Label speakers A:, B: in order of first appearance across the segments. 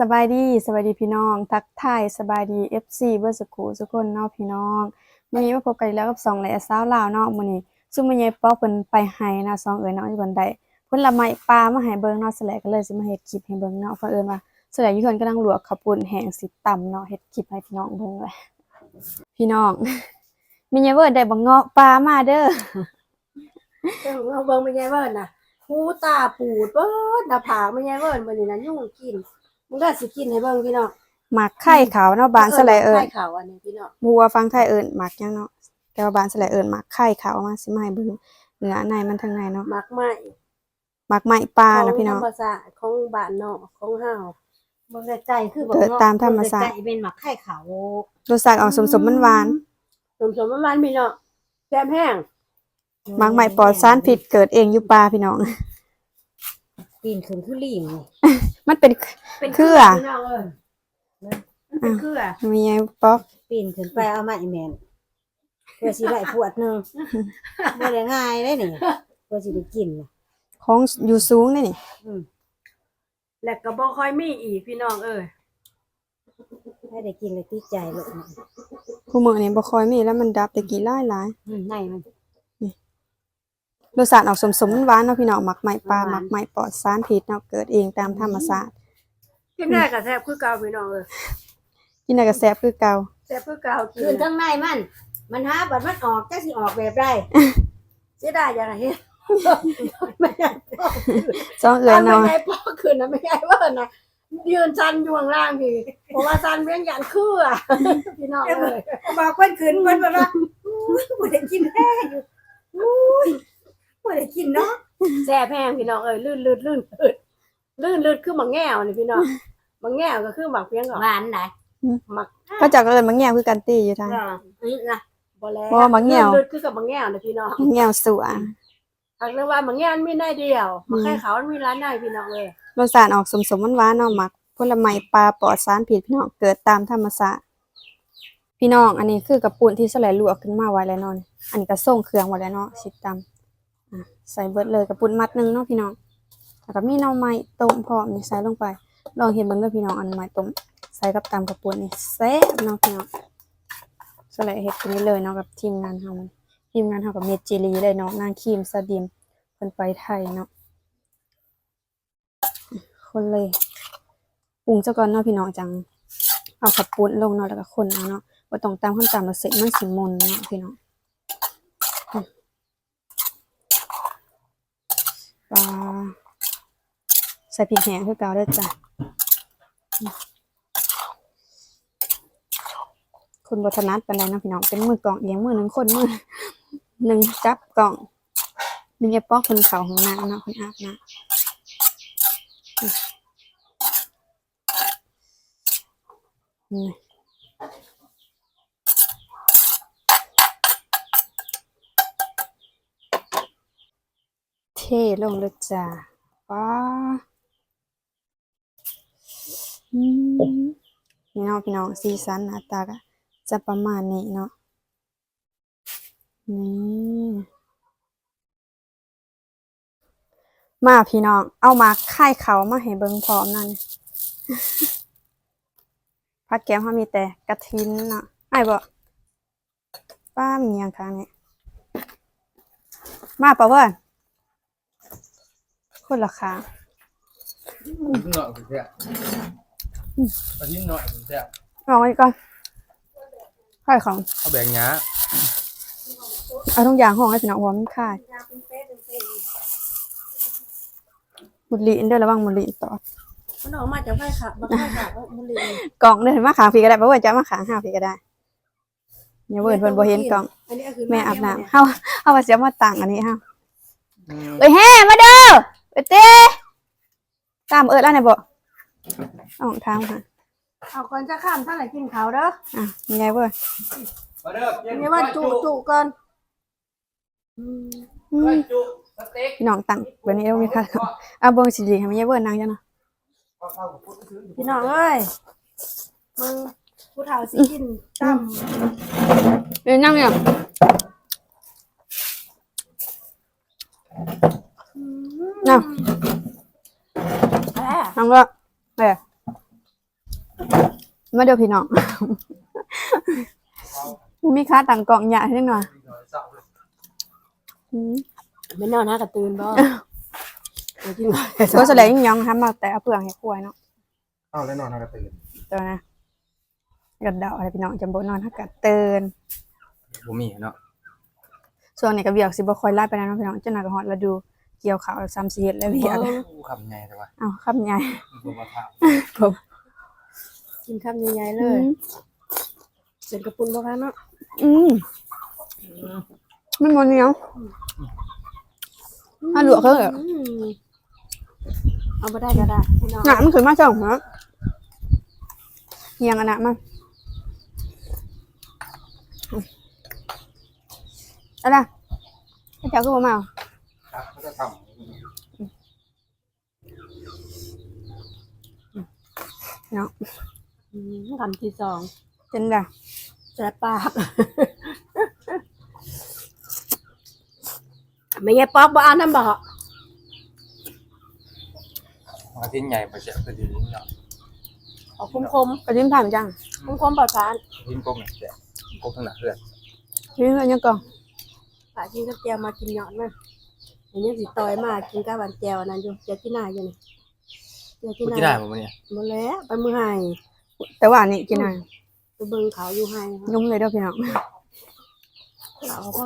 A: สบายดีสบายดีพี่น้อง ทักทายสบายดี FC เบอร์สกูทุกคนเนาะพี่น้องมื้อนี้มาพบกันอีกแล้วกับสองและสาวลาวเนาะมื้อนี้ซุมมื้อใหญ่ป๊อกเพิ่นไปไห้นะสองเอ๋ยเนาะอยู่บันไดผละไม้ปลามาให้เบิ่งเนาะแสลก็เลยสิมาเฮ็ดคลิปให้เบิ่งเนาะเผอิญว่าแสลอยู่เพิ่นกำลังลวกข้าวปุ้นแห้งสิตำเนาะเฮ็ดคลิปให้พี่น้องเบิ่งเลยพี่น้องมีใหญ่เวิร์ดได้บ่เงาะปลามาเด้อ
B: เจ้าของเราเบิ่งเป็นไงเบิ่นน่ะ หูตาปูดเบิ่นหน้าผากเป็นไงเบิ่นมื้อนี้น่ะยุ่งกินมึงก็สิกินให้เบิ่งพี่น้อง
A: หมักไข่ขาวเนาะบานแสลเอิ้น
B: ไข่ขาวอันนี้พี่น้อง
A: บัวฟังไทยเอิญหมักยังเนาะแต่ว่าบานสลายเอิญหมักไข่ขาวมาสิมาให้เบิ่งเนื้อในมันทางในเนาะ
B: มักไม้
A: หมักไหม้ปลา
B: ข
A: นะ
B: อง
A: พี่
B: ธร
A: น้อง
B: รมชาติของบ้านนอกของเฮา
C: เบิ่งแต่ใจคือบ่
A: เกิดตามธรรมชาติ
C: เบิ่งแต่ใจเป็นหมักไข่ขาว
A: รสชาติออกสมๆมันหวาน
B: สมสมมันๆพี่น้องแซ่บแห้ง
A: หมักไหม้ปลอดสารพิษเกิดเองอยู่ปลาพี่น้อง
C: ปีนขึ้นคือลิงนี่
A: มันเป็น
B: เป็น
A: เครือ
B: พี่น้องเอ้ยมันเป็นเครือ
A: มีไงป๊อก
C: ปีนขึ้นไปเอาไม้แม่นเพื่อสิได้ขวดหนึงบ่ได้ง่ายเด้นี่เพื่อสิได้กินน่ะ
A: ของอยู่สูงนี่นี่
C: อืม
B: และก็บ่ค่อยมีอีกพี่น้องเอ้ย
C: ให้ได้กินเลยติดใจเลย
A: คู่มือนี่บ่ค่อยมีแล้วมันดับแต่กี่หลายหลาย
C: อืมในมัน
A: รสชาติออกสมๆมันหวานเนาะพี่น้องหมักไหม้ปลา
C: หวาน
A: หมักไหม้ปลอดสารพิษเนาะเกิดเองตามธรรมชาติ
B: กินได้ก็แซ่บคือเก่าพี่น้องเอ้ย
A: กินได้ก็แซ่บคือเก่า
B: แซ่บคือเก่ากิ
C: ขึ้น
B: น
C: ทั้งในมัน มันหาบัดมันออกจักสิออกแบบใด
B: เสียดายอย่างไรเฮ็ดไม่ได้พ่อคืน
A: สองเอ๋ย
B: ตอนไม่
A: เนาะ
B: ไงพ่อคืนนะไม่ไงเว่านะยืนซันอยู่ข้างล่างพี่เพราะว่าซันเวียงยันคืออะพี่น้องเลย
C: บอกเพิ่นขึ้นเพิ่นบอกว่าอุ้ยบ่ได้กินแท้อยู่อุ้ย บ่ได้กินเนาะ
B: แซ่บแพงพี่น้องเอ้ยลื่นลื่นลื่นลื่นลื่นลื่นคือหมังแง่วนี่พี่น้องหมังแง่วก็คือหมักเพียงก่อน
C: หวานได้
B: หมัก
A: เขาเจักเอิญมังแง่วคือกันตีอยู่ทาง
C: ก็นี่นะ
B: บ่แล้ว
A: บ่หมักแง่ว
B: ลื่นๆคือกับหมังแง่วนะพี่น้อง
A: มังแง่วสัว
B: หากเรียกว่าหมังแง่วมันมีได้เดียวหมักไข่ขาวมันมีร้านได้พี่น้องเลย
A: รสชาติออกสมๆมันหวานๆเนาะหมักผลไม้ปลาปลอดสารพิษพี่น้องเกิดตามธรรมชาติพี่น้องอันนี้คือกระปุนที่สลายลวกขึ้นมาไว้แล้วเนาะนี่อันนี้ก็ส่งเครื่องไว้แล้วเนาะสิตำอะ ใส่เบิดเลยกระปุนมัดหนึงเนาะพี่น้องแล้วก็มีหน่อไม้ต้มพร้อมนี่ใส่ลงไป ลองเห็นเบิ่งเด้อพี่น้องอันไม้ต้มใส่กับตำกระปุนนี่แซ่บเนาะพี่น้องสลายเฮ็ดกันนี้เลยเนาะกับทีมงานเฮามันทีมงานเฮากับเมจิลีเลยเนาะนางครีมสดิมเพิ่นไปไทยเนาะคนเลยปรุงเจ้าก่อนเนาะพี่น้องจังเอาขับปุ้นลงเนาะแล้วก็คนเอาเนาะบ่ต้องตามขั้นตามมาเสร็จมันสิมนเนาะพี่น้องอืม ปลาใส่พริกแห้งคือเก่าด้อจ้ะอืมคนบ่ถนัดปานใดเนาะพี่น้องเป็นมือกล่องเลี้ยงมือหนึ่งคนมือหนึ่งจับกล่องมีไอ้ป๊อกคนเขาของน้ำเนาะคนอาบน้ำนี่ ลงเลยจ้าว้าอืมนี่เนาะพี่น้องสีสันหน้าตาก็จะประมาณนี้เนาะนี่มาพี่น้อง เอามาค่ายเขามาให้เบิ่งพร้อมนั่นผัดแกงเขามีแต่กระทินเนาะไอ้บอกป้ามีอย่างครั้งนี้มาปะเว้ย คนละคาง
D: อาทิตย์หน่อยผมแซ่บอาทิตย์หน่อยผมแซ่บ
A: เอาไว้ก่อนค่ายของ
D: เอาแบ่งหยา
A: เอาทุกอย่างห้องให้พี่น้องวอมนค่ายหมุดลีนเด้อระวังหมุดลีนต่อ
B: มันออกมาจากไข่ขาวบักไข่ขาวมันเลย
A: กล่องเด้อมาขางพี่ก็ได้ปะเว้ยจะมาขางห้าพี่ก็ได้อย่าเวิร์นเพิ่นบ่เห็นกล่อง
B: อันนี้ก็คือ
A: แม่อาบน้ำเฮาเฮาว่าสิเอามาตั้งอันนี้เฮา
D: อืม
A: เอ้ยแฮ่มาเด้อ เอ้ยเต้ตามเอิดแล้วไหนบ่เอาของทางค่ะ
B: เอาก่อนจะข้ามท่านไหนกินขาวเด้อ
A: อะยังไงเว้ย
D: มาเด้อกิ
B: อันนี้ว่าจุจุก่อน
A: อื
D: ไป
A: ม
D: จุสเต็ก
A: พี่น้องตั้งวันนี้เรามีค่ะเอาเบิ่งสิดีให้มันยายเว้ยนางจังเนาะ
B: พี่น้องเอ้ยมึงผู้เฒ่าสิกินตั้ม
A: เอ้ยนั่งเนี่ย น่ะ
B: แหม
A: นั่งก็เอ้ยมาเดี๋ยวพี่น้อง มีค่าต่างกล่องใหญ่ให้หน่อยอืม
B: ไม่นอนนะกระตื่นบ่เดี๋ยวกิน
A: ก็แสดงยังทำมาแต่เอาเปลือกให้ควายเนาะ
D: เอาแล้วนอนนอนกระตื่น
A: ตัวนะกัดเดาอะไรพี่น้องจำบนอนถ้ากัดเตือน
D: บ่มีเนาะ
A: ส่วนนี้ก็เบียกสิบ่ค่อยไล่ไปแล้วเนาะพี่น้องเจ้าหน้าก็ฮอดแล้วดู เกี่ยวขาวซ้ำสีเฮ็ดแล้วเบียก
D: อู้คำใหญ่แต่ว่า
A: เอ้าคำใหญ่
D: บ่มาถาม
B: กินคำใหญ่ๆเลยเสร็จกระปุนบ่คะเนาะ
A: อืมมันมันเหนียวถ้าลวกเขาเหรอ
B: อืมเอามาได้ก็ได้พี่น้อง
A: หนามันขึ้นมาจังเหรอเฮียงอันน่ะมาอะไรให้เจ้าก็บ่มาเอา
D: ครับเขา จะท
A: เนาะ
B: อืมคำที่สอง
A: จนได้
B: แสบปาก ไม่ไงป๊อกบ่อ่านน้ำบ่ำ
D: มาทิ้งใหญ่ไปเสียไปดีนิดหน่อย
B: เอาคมคม
A: กระดิ่งผ่านจัง
B: คมคมๆปลอดพาน
D: ทิ้งกงเนี่ยเสียกงทั้งหนักเลือด
A: นี่เรื่องยังก่อน
B: ปลากินกับแจวมากินหยอดมา อันนี้สิต่อยมากินกับหวานแจวนั่นอยู่เจวที่หน้าอยู่นี่เจว
D: พู
B: ที่
D: ด
B: ห
D: ที่ได้
B: น้า
D: บ่เนี่ย
B: หมดแล้วไปมือให้
A: แต่ว่าอันนี่กินหน่อย
B: ไปเบิ่งเขาอยู่ให้
A: ยุ่มเลยเด้อพี่น้อง
B: เขาก็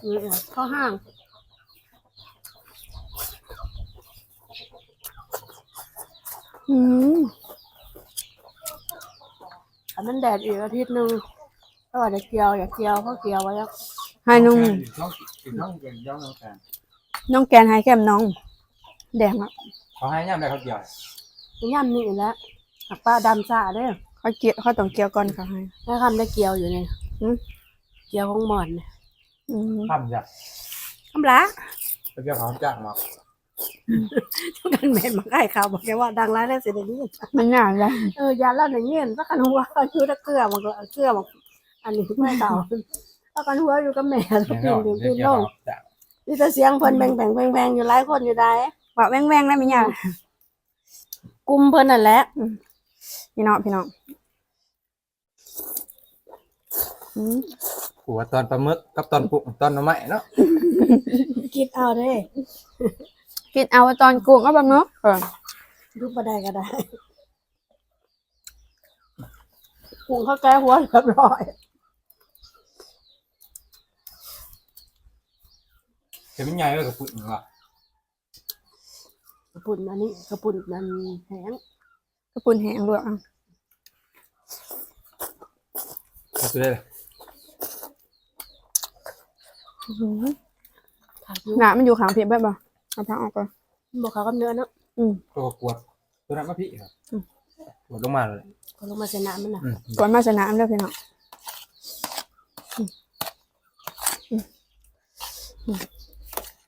B: เออเข้าห้าง
A: อืม
B: อันนั้นแดดอีกอาทิตย์หนึงก็ว่าจะเกี่ยวอยากเกี่ยวเพราะเกี่ยวไว้แล้ว
A: ให้นุ่ม
D: น้องกินน้องกินย่องน้องแฟน
A: น้องแกนให้แก้มน้อง แดงอะ
D: เขาให้ย่ำได้เขาเกี่ยว
B: มันย่ำนี่แหล้วหักป้าดำซ่าเด้อ
A: เขาเกี่ยวเขาต้องเกี่ยวก่อนเขาให้
B: แม่คำได้เกี่ยวอยู่เนี่ย
A: อืม
B: เกี่ยวของหมอนเนี่ย
A: อืม
D: ทำจ้ะ
B: คำละ
D: ไปเกี่ยวเขาจ้างมา
B: กันแม่นมาใกล้ข่าวบอกแกว่าดังร้ายแล้วเสียเดี๋ยวนี้
A: มันหนาเลย
B: เออยาเล่าอย่างเงี้ยสักกันหัวอยู่ตะเกลือมันก็เกลือมันอันนี้ไม่เต่าสักกันหัวอยู่กับแม่ตะ
D: เนี่ย
B: กิน
D: เนาะ
B: ดื่ม
D: เกี่
B: กิ
D: ยวน
B: ล
D: เขา
B: ง
D: จ้าง
B: นี่แต่เสียงเพิ่นแบ่งแบ่งแบ่งแบ่งอยู่หลายคนอยู่ได้
A: ว่าแว่งแว่งๆได้ไหมเนี่ย
B: กลุ่มเพิ่นนั่นแหละ
A: พี่น้องพี่น้องอืม
D: หัวตอนปลาหมึกกับตอนกุ้งตอนหน่อไม้เนาะ
B: คิดเอาเด้
A: กินเอาตอนกุ้งก็แบบเนาะเออ
B: รูปบ่ได้ก็ได้กลุ่มเข้าแก้หัวเรียบร้อย
D: เห็นมันใหญ่เลยกับปุ่นว่ะ
B: กระปุ่นอันนี้กระปุ่นนั่นแห้ง
A: กระปุนแห้งลวกเอะ
D: เขาซื้อได้เลย
B: ขาดอยู่
A: หนามันอยู่ขางเพียบแบบบ่เอาพักออกก่อน
B: บอกเขากับเนื้อเนาะ
A: อืม
D: ตัวกวดตัวนั้นมาพี่ครับกวดลงมาเลย
B: เขาลงมาใส่น้ำมันน่ะ
D: อืม
A: ก่อนมาชนะเด้อพี่น้อง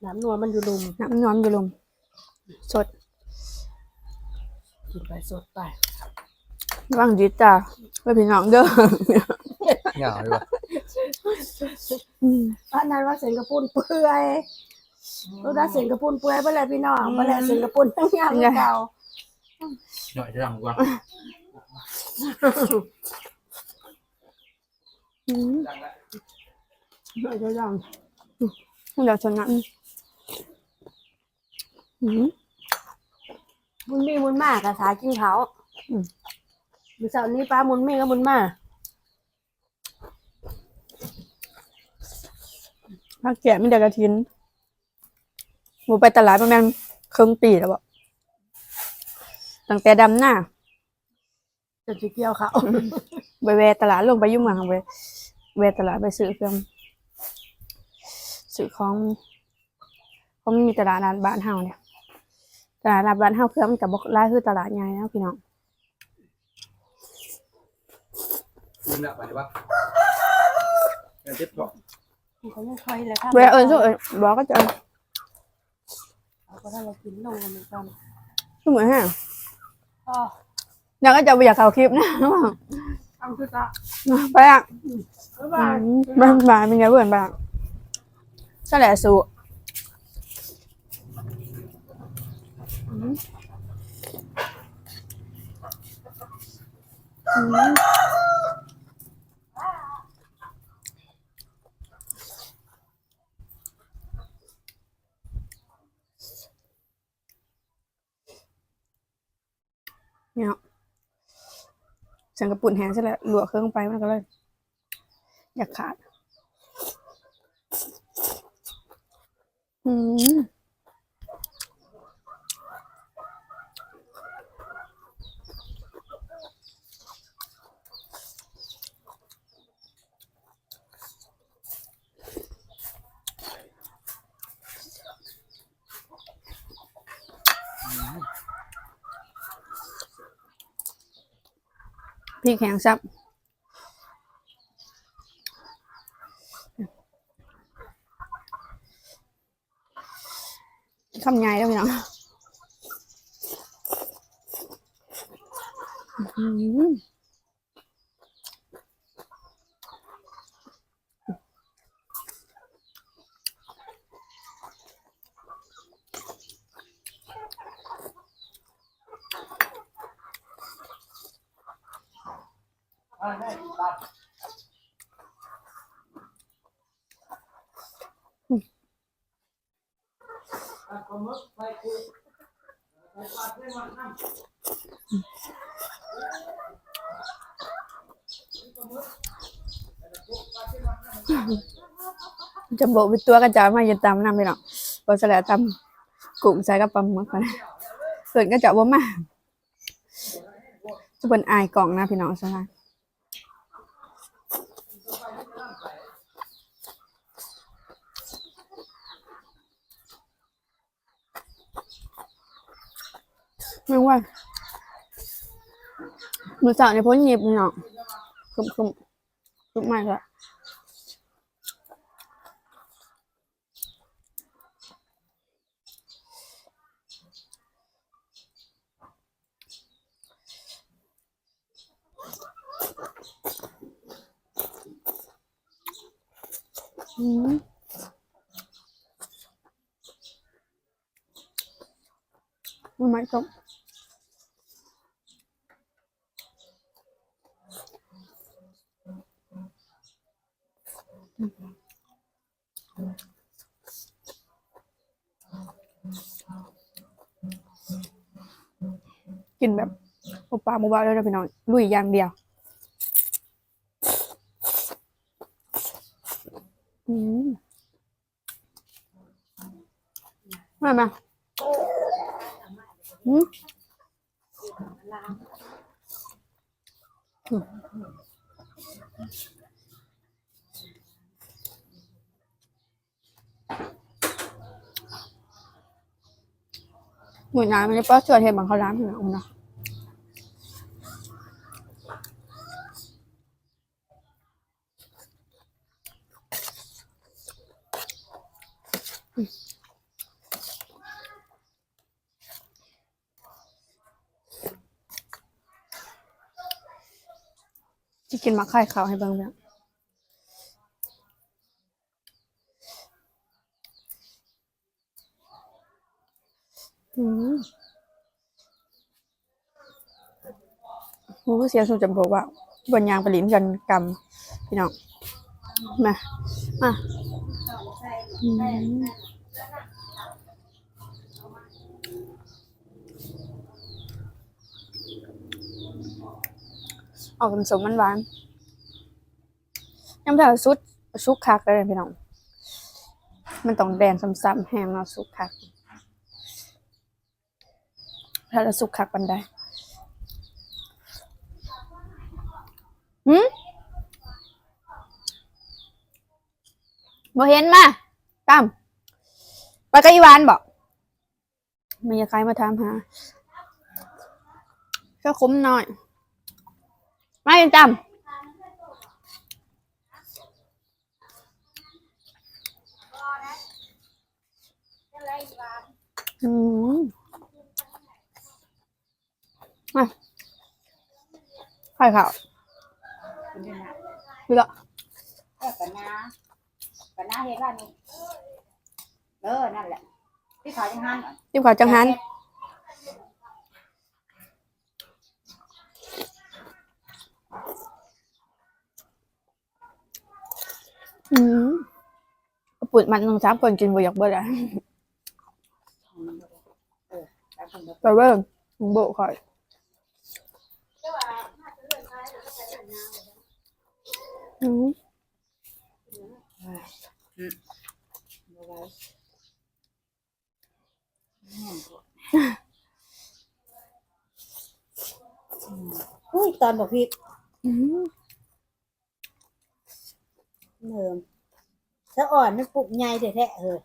B: น้ำนัวมันอยู่ลุม
A: น้ำมันนอนอยู่ลมสด
B: กินไปสดไป
A: ว่างจิตจ้าเพื่อพี่น้องเด้อ
D: เหงาเลยว่ะ
A: อืม
B: อันนั้นว่าเส้นกระปุ่นเปื่อยรู้ได้เส้นกระปุ่นเปื่อยไปเลยพี่น้องไปเลยเส้นกระปุ่นทั้งยาวทั้งเก่า
D: หน่อยจะดังกว่า
A: อืม
B: เดี๋ยวจะยัง
A: เดี๋ยวชนะ อืม
B: มุนมีมุนมากกะสากินเขา
A: อืม
B: มื้อเช้านี้ป้ามุนมีก็มุนมา
A: ผักแกะมีแต่กระทินหมูไปตลาดประมาณครึ่งปีแล้วบ่ตั้งแต่ดำหน้า
B: จะสิเกี่ยวเขา
A: ไปแวะตลาดลงไปอยุ่งเมืองไปแวะตลาดไปซื้อเครื่องซื้อของเพราะมันมีตลาดนัดบ้านเฮาเนี่ย ตลาดนัดบ้านเฮาเครื่องมันกับบอกร้ายคือตลาดใหญ่นะพี่น้อง
D: กินละไปดีวะเงินเจ็บเกาะ
B: เขาไม่ค่อยเลยค่ะ
A: เวลาเอิญสู้เอิญบอกก็จะเอิญ
B: เขาก็ถ้าเรากินลงกันเหมือนกัน
A: สู้เหมือนฮะ
B: อ๋อ
A: อยากก็จะไปอยากเขาคลิปนะ
B: เอาคือตา
A: ไปอะ
B: บ๊ายบาย
A: บ้านบ้านเป็นไงเพื่อนบ้างใช่แหละสู้ อืม เนี่ยฉันกระปุ่นแห้งใช่แล้วหลวกเครื่องไปมันก็เลย อยากขาด อืม พี่แข็งซับคำใหญ่แล้วพี่น้องอืม จะโบกเป็นตัวกระจายมาจะตำน้ำพี่น้องพอเสร็จแล้วตำกุ้งใส่กับปลาหมึกก่อนนะส่วนก็จะว่มาจะเป็นอายกล่องนะพี่น้องใช่ไหม ไม่ว่ามือสาวในพ้นหยิบเนาะคุมคุมคุมมากละอืมมันไม่ต้อง กินแบบโอปาโมบายเลยนะพี่น้องลุยอย่างเดียว อืมมามาอืมอืม หมุนน้ำมันจะป้าเชื่อเทบังเขาร้านพี่น้องนะจะกินมะข่ายขาวให้เบิ่งแบบ อืมกูก็เสียสุจำบอกว่าบนยางปลิ้นกันกำพี่น้อง มา มาอืมออกเป็นสมมันหวานยังแบบซุดซุกคักเลยพี่น้อง มันต้องแดนซ้ำๆแห้งเนาะซุกคัก ถ้าจะสุกคักปันได้หืมบ่เห็นมาตั้มไปกับอีวานบอกมีใครมาถามหาก็คุ้มหน่อยมาอยู่ตั้ม อะไข่ขาว
C: คุณชนะ
A: ดูละ
C: เออปะนาปะนาเฮ็ดร้านนี้เออนั่นแหละที่ขาวจังหันก่อน
A: จิ้มขาวจังหันอืมปุกมันลงซ้ำก่อนกินบ่อยากเบื่อ
C: แล้ว เอแวเดียว
A: แต่เบิ่งโบข่อย อืม
C: บ่ไหวอุ้ยตอนบอกพี่
A: อืม
C: เนิมสะอ่อนมันปลุกใหญ่แท้ๆเออ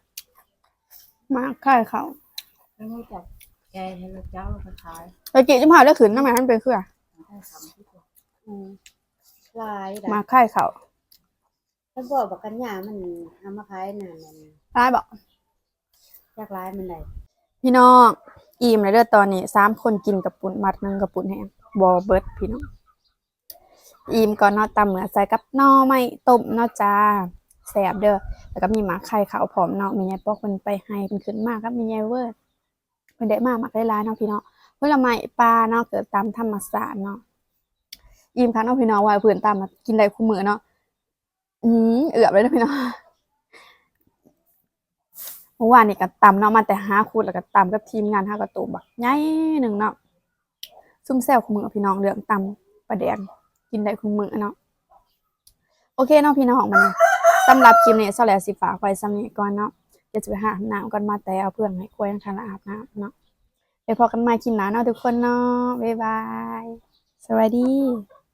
A: มาค่ายเขา
C: ไม่รู้จักแกให้เราเจ้าเราขาย
A: ไปกินจิ้มหาวได้ขืนน้ำมันมันเป็นเครือ
C: ได้สามที่ตัว อืมลายด
A: มาค่ายเขา
C: ถ้าบอกบักกันหยามันเอามาขายนานนั่น
A: ได้บอก
C: จากลายมันได้
A: พี่น้องอิ่มเลยเด้อตอนนี้สามคนกินกับปุ่นมัดหนึ่งกับปุ่นแห้งบอเบิร์ดพี่น้องอิ่มก่อนเนาะตำเหมือใส่กับหน่อไม้ต้มเนาะจ้าแสบเด้อแล้วก็มีหมาไข่ขาวผอมเนาะมีไงปอกมันไปให้เป็นขึ้นมากครับมีไงเวอร์เป็นได้มากมักได้ร้ายเนาะพี่น้อง ผลไม้ปลาเนาะเกิดตามธรรมศาสตร์เนาะอิ่มค่ะเนาะพี่น้องว่าเพื่อนตามมากินได้คู่มือเนาะอืมเอือบเลยนะพี่น้องเมื่อวานนี่ก็ตำเนาะมาแต่ห้าคูดแล้วก็ตำกับทีมงานห้ากระตูบักใหญ่หนึ่งเนาะซุ่มแซวคุมือพี่น้องเรื่องตำปลาแดงกินได้คุมือเนาะโอเคเนาะพี่น้องมันสำหรับคลิปนี้สแลสิฝากไว้สำนี้ก่อนเนาะเดี๋ยวจะไปหาอาบน้ำก่อนมาแต่เอาเพื่อนให้คุยกันละอาบน้ำเนาะ ไปพอกันใหม่คลิปหน้าเนาะทุกคนเนาะบ๊ายบาย สวัสดี